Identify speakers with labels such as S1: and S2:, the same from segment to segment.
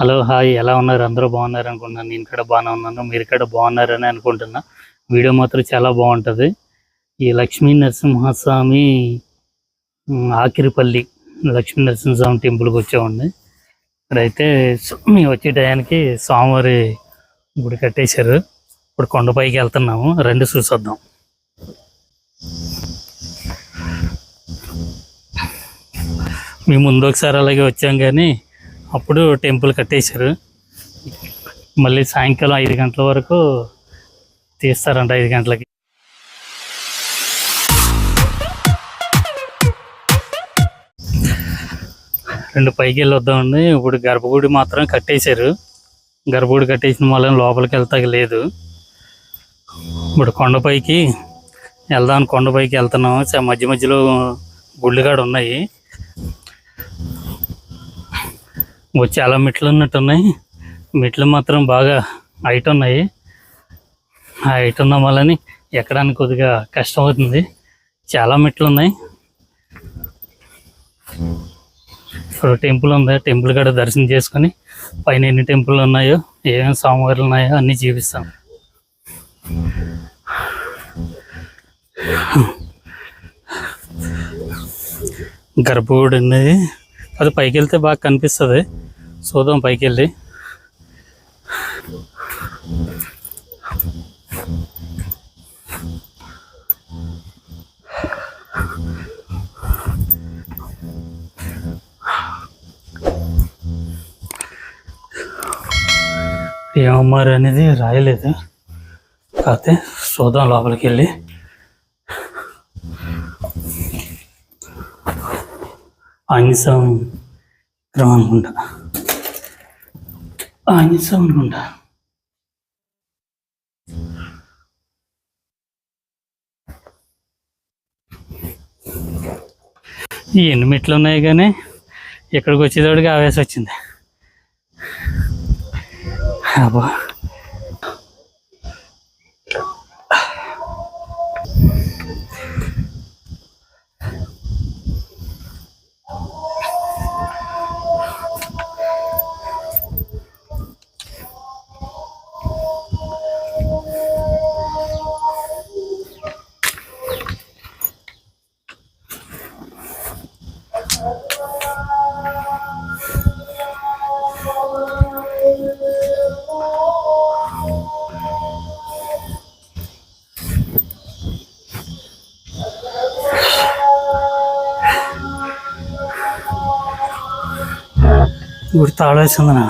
S1: Hello hi. ఎలా ఉన్నారు? అందరూ బాగున్నారు అనుకుంటున్నాను. నేను ఇక్కడ బాగానే ఉన్నాను. మీరు ఇక్కడ బాగున్నారని అనుకుంటున్నా. వీడియో మాత్రం చాలా బాగుంటుంది. ఈ లక్ష్మీ నరసింహస్వామి ఆకిరిపల్లి లక్ష్మీ నరసింహస్వామి టెంపుల్కి వచ్చామండి. ఇక్కడైతే మేము వచ్చే టయానికి స్వామివారి గుడి కట్టేశారు. ఇప్పుడు కొండపైకి వెళ్తున్నాము. రండి చూసొద్దాం. మేము ముందు ఒకసారి అలాగే వచ్చాం కానీ అప్పుడు టెంపుల్ కట్టేశారు. మళ్ళీ సాయంకాలం ఐదు గంటల వరకు తీస్తారంట ఐదు గంటలకి. రెండు పైకి వెళ్ళి వద్దామండి ఇప్పుడు గర్భగుడి మాత్రం కట్టేశారు. గర్భగుడి కట్టేసిన వల్ల లోపలికి వెళ్తాక లేదు. ఇప్పుడు కొండపైకి వెళ్దాం కొండపైకి వెళ్తున్నాం మధ్య మధ్యలో గుళ్ళు కాడ ఉన్నాయి ఓ చాలా మెట్లు ఉన్నట్టు ఉన్నాయి మెట్లు మాత్రం బాగా హైట్ ఉన్నాయి. ఆ హైట్ ఉన్న వల్లని ఎక్కడానికి కొద్దిగా కష్టం అవుతుంది. చాలా మెట్లు ఉన్నాయి. ఇప్పుడు టెంపుల్ ఉంది. టెంపుల్ కూడా దర్శనం చేసుకొని పైన ఎన్ని టెంపుల్ ఉన్నాయో ఏమేమి స్వామివార్లు ఉన్నాయో అన్నీ చూపిస్తాం. గర్భగుడి ఉంది అది పైకి వెళ్తే బాగా కనిపిస్తుంది. చూద్దాం పైకి వెళ్ళి ఏమమ్మారు అనేది రాయలేదు. కాకపోతే చూద్దాం లోపలికి వెళ్ళి అంశం విగ్రహం అనుకుంటా. ఆంజనేయం అనుకుంటా ఈ ఎన్ని మెట్లు ఉన్నాయి కానీ ఇక్కడికి వచ్చేటోడికి ఆవేశం వచ్చింది. అబ్బా. గుడి తాళేసింది నా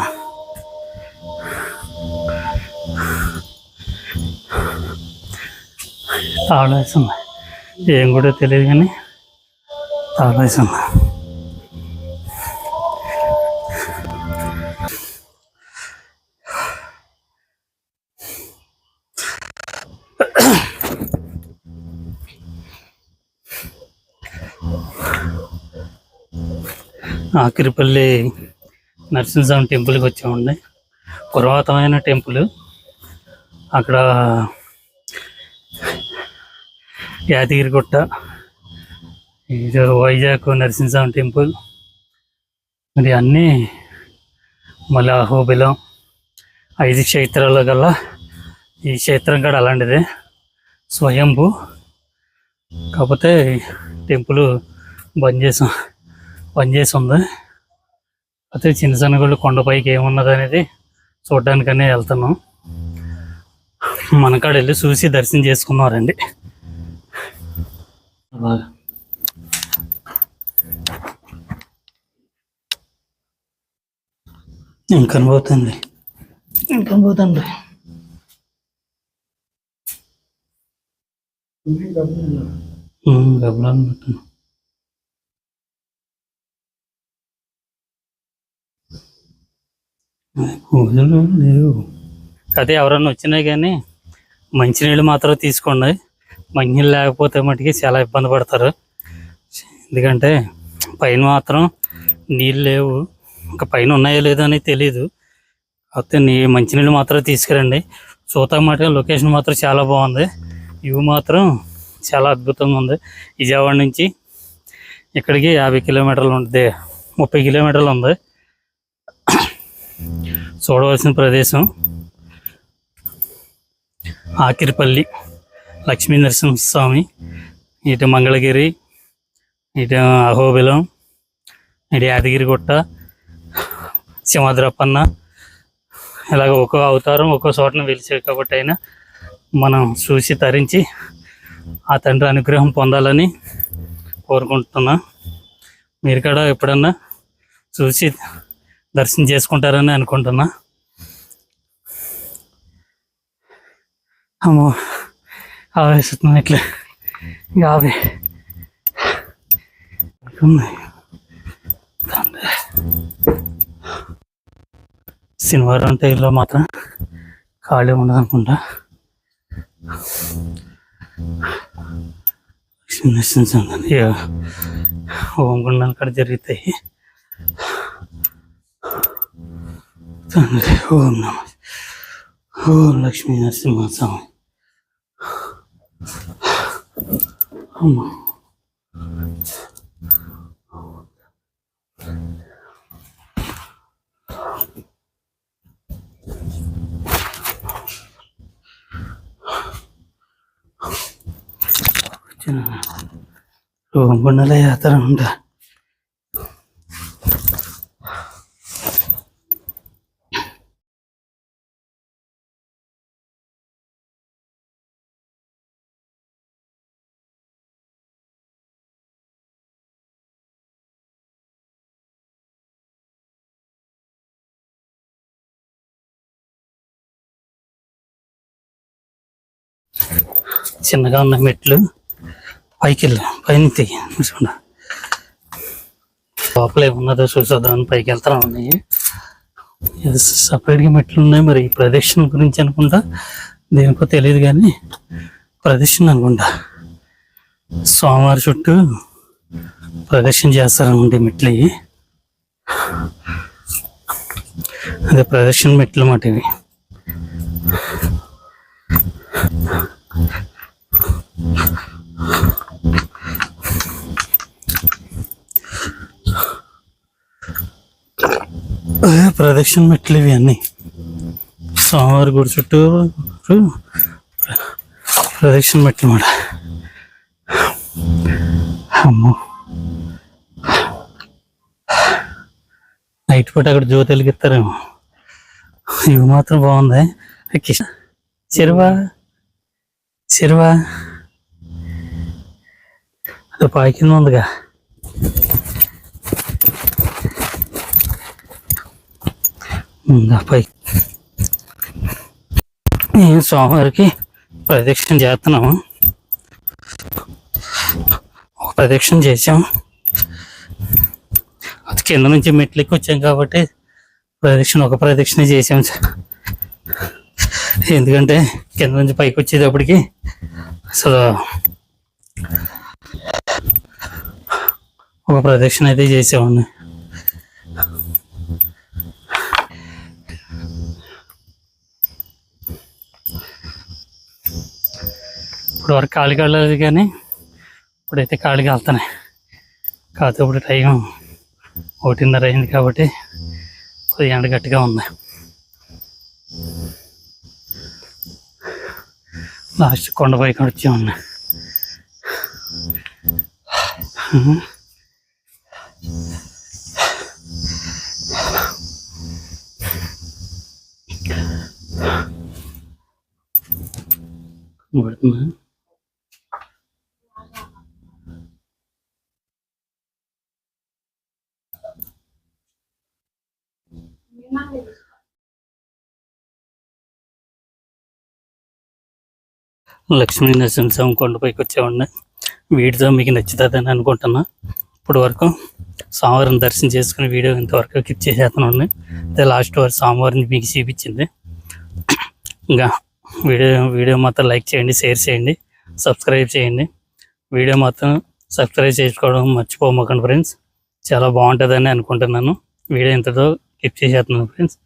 S1: తాళేసింది ఏం కూడా తెలియదు కానీ తాళేసింది ఆకిరిపల్లి నరసింహస్వామి టెంపుల్కి వచ్చామండి. పురాతనమైన టెంపుల్. అక్కడ యాదగిరిగుట్ట ఇది వైజాగ్ నరసింహస్వామి టెంపుల్. మరి అన్నీ మళ్ళీ అహోబిలం ఐదు క్షేత్రాల గల ఈ క్షేత్రం కూడా అలాంటిదే. స్వయంభూ. కాకపోతే టెంపుల్ బంద్ చేసాం బంద్ చేసి ఉంది. అయితే చిన్న చిన్నగుళ్ళు కొండపైకి ఏమున్నది అనేది చూడడానికనే వెళ్తున్నాం. మనకాడ వెళ్ళి చూసి దర్శనం చేసుకుందాం రండి. బాగా ఇంకనిపోతుంది ఇంకనిపోతుంది డబ్బులు అన్నట్టు పూజలు లేవు అదే ఎవరన్నా వచ్చినా కానీ మంచినీళ్ళు మాత్రం తీసుకోండి. మంచినీళ్ళు లేకపోతే మటుకి చాలా ఇబ్బంది పడతారు. ఎందుకంటే పైన మాత్రం నీళ్ళు లేవు. ఇంకా పైన ఉన్నాయో లేదో అని తెలియదు కాకపోతే నీ మంచినీళ్ళు మాత్రం తీసుకురండి. చూతా మటుగా లొకేషన్ మాత్రం చాలా బాగుంది. ఇవి మాత్రం చాలా అద్భుతంగా ఉంది. విజయవాడ నుంచి ఇక్కడికి యాభై కిలోమీటర్లు ఉంటుంది ముప్పై కిలోమీటర్లు ఉంది. చూడవలసిన ప్రదేశం ఆకిరిపల్లి లక్ష్మీ నరసింహస్వామి ఇటు మంగళగిరి ఇటు అహోబిలం ఇటు యాదగిరిగుట్ట సింహద్రప్పన్న ఇలాగ ఒక్కో అవతారం ఒక్కో చోటన వెలిసాడు కాబట్టి అయినా మనం చూసి తరించి ఆ తండ్రి అనుగ్రహం పొందాలని కోరుకుంటున్నా. మీరు కూడా ఎప్పుడన్నా చూసి దర్శనం చేసుకుంటారని అనుకుంటున్నా. అమ్మో ఆవేశిస్తున్నాను ఇట్లా. యాభై ఉన్నాయి తండ్రి. శనివారం టైంలో మాత్రం ఖాళీ ఉండదు అనుకుంటా. ఓం గుండాలు కూడా జరుగుతాయి. తండ్రి ఓం నమ ఓం లక్ష్మీ నరసింహ స్వామి అమ్మా ఓం గుండాల యాత్ర ఉంటా చిన్నగా ఉన్న మెట్లు పైకి వెళ్ళు పైన తెయ్యి లోపల ఏమున్నదో చూసేద్దామని పైకి వెళ్తా ఉన్నాయి సపరేట్గా మెట్లు ఉన్నాయి మరి ఈ ప్రదక్షిణ గురించి అనుకుంటా? దేనికో తెలియదు కానీ ప్రదక్షిణ అనుకుంటా. సోమవారం చుట్టూ ప్రదక్షిణ చేస్తారనుకుంటే మెట్లు అదే ప్రదక్షిణ మెట్లు మాట ఇవి అదే ప్రదక్షిణ మెట్లు ఇవి అన్నీ. సోమవారి గుడి చుట్టూ ప్రదక్షిణ మెట్లు మాట అమ్మో. నైట్ పూట అక్కడ జ్యోతి వెలిగిస్తారేమో ఇవి మాత్రం బాగుంది. కిష చెరువా? చెరువా? అది పాకింది ఉందిగా ఉందా పై నేను సోమవారికి ప్రదక్షిణ చేస్తున్నాము. ఒక ప్రదక్షిణ చేసాం అది కింద నుంచి మెట్లకి వచ్చాం కాబట్టి ప్రదక్షిణ ఒక ప్రదక్షిణ చేసాం ఎందుకంటే కింద నుంచి పైకి వచ్చేటప్పటికి అసలు ఒక ప్రదక్షిణ అయితే చేసామండి ఇప్పుడు వరకు ఖాళీగా వెళ్ళలేదు కానీ ఇప్పుడైతే ఖాళీగా వెళ్తున్నాయి కాకపోతే ఇప్పుడు టైం ఒకటిన్నర అయింది కాబట్టి కొద్దిగా ఎండ గట్టిగా ఉంది. లాస్ట్ కొండపై వచ్చి ఉన్నాయి పడుతుందా లక్ష్మీ నరసింహస్వామి కొండపైకి వచ్చామండి. వీడితో మీకు నచ్చుతుందని అనుకుంటున్నా. ఇప్పుడు వరకు సోమవారం దర్శనం చేసుకుని వీడియో ఇంతవరకు క్లిక్ చేసేస్తున్నాను అదే లాస్ట్ వరకు సోమవారం మీకు చూపించింది. ఇంకా వీడియో వీడియో మాత్రం లైక్ చేయండి షేర్ చేయండి సబ్స్క్రైబ్ చేయండి. వీడియో మాత్రం సబ్స్క్రైబ్ చేసుకోవడం మర్చిపోమాకండి ఫ్రెండ్స్. చాలా బాగుంటుందని అనుకుంటున్నాను. వీడియో ఇంతతో క్లిక్ చేసేస్తున్నాను ఫ్రెండ్స్